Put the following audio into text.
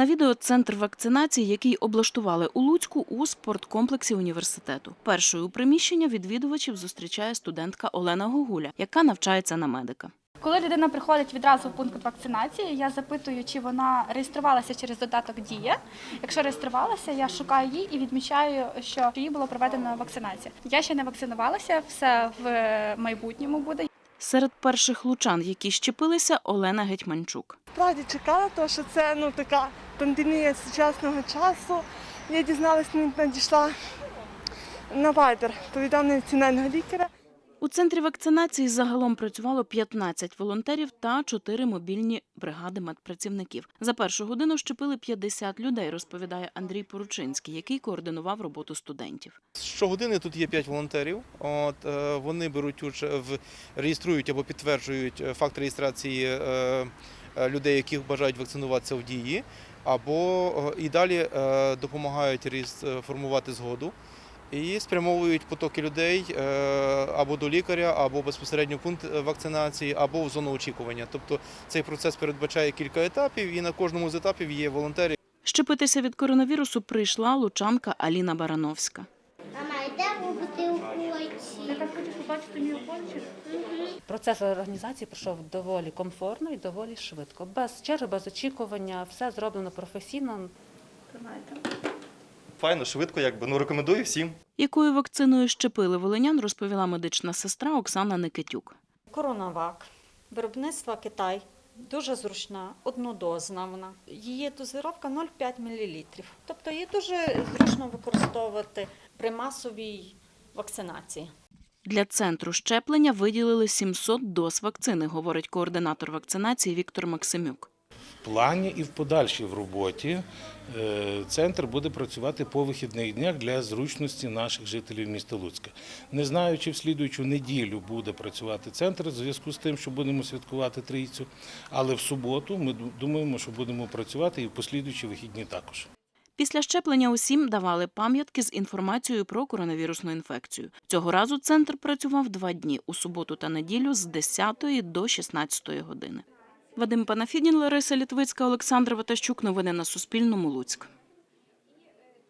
На відео центр вакцинації, який облаштували у Луцьку у спорткомплексі університету. Першою у приміщення відвідувачів зустрічає студентка Олена Гогуля, яка навчається на медика. Коли людина приходить відразу в пункт вакцинації, я запитую, чи вона реєструвалася через додаток Дія. Якщо реєструвалася, я шукаю її і відмічаю, що їй було проведена вакцинація. Я ще не вакцинувалася, все в майбутньому буде. Серед перших лучан, які щепилися, Олена Гетьманчук. Справді чекала, тому що це ну така пандемія сучасного часу. Я дізналась, не надійшла на Viber повідомлення національного лікаря. У центрі вакцинації загалом працювало 15 волонтерів та 4 мобільні бригади медпрацівників. За першу годину щепили 50 людей, розповідає Андрій Поручинський, який координував роботу студентів. Щогодини тут є 5 волонтерів. От, е, вони беруть в реєструють або підтверджують е, факт реєстрації е, людей, яких бажають вакцинуватися в дії, або е, і далі е, допомагають е, формувати згоду. І спрямовують потоки людей е, або до лікаря, або безпосередньо пункт е, вакцинації, або в зону очікування. Тобто цей процес передбачає кілька етапів, і на кожному з етапів є волонтери, Щепитися від коронавірусу прийшла лучанка Аліна Барановська. Йде у хочу побачити мій укольчик. Процес організації пройшов доволі комфортно і доволі швидко. Без черги, без очікування, все зроблено професійно. Файно, швидко, якби ну рекомендую всім. Якою вакциною щепили волинян, розповіла медична сестра Оксана Никитюк. Коронавак, виробництва Китай, дуже зручна, однодозна вона. Її дозировка 0,5 мл. Тобто її дуже зручно використовувати при масовій вакцинації. Для центру щеплення виділили 700 доз вакцини, говорить координатор вакцинації Віктор Максимюк. В плані і в подальшій в роботі е, центр буде працювати по вихідних днях для зручності наших жителів міста Луцька. Не знаю, чи в слідуючу неділю буде працювати центр в зв'язку з тим, що будемо святкувати трійцю, але в суботу ми думаємо, що будемо працювати і в послідуючі вихідні також. Після щеплення усім давали пам'ятки з інформацією про коронавірусну інфекцію. Цього разу центр працював два дні у суботу та неділю з 10 до 16 години. Вадим Панафідін, Лариса Літвицька, Олександр Ватащук. Новини на Суспільному. Луцьк.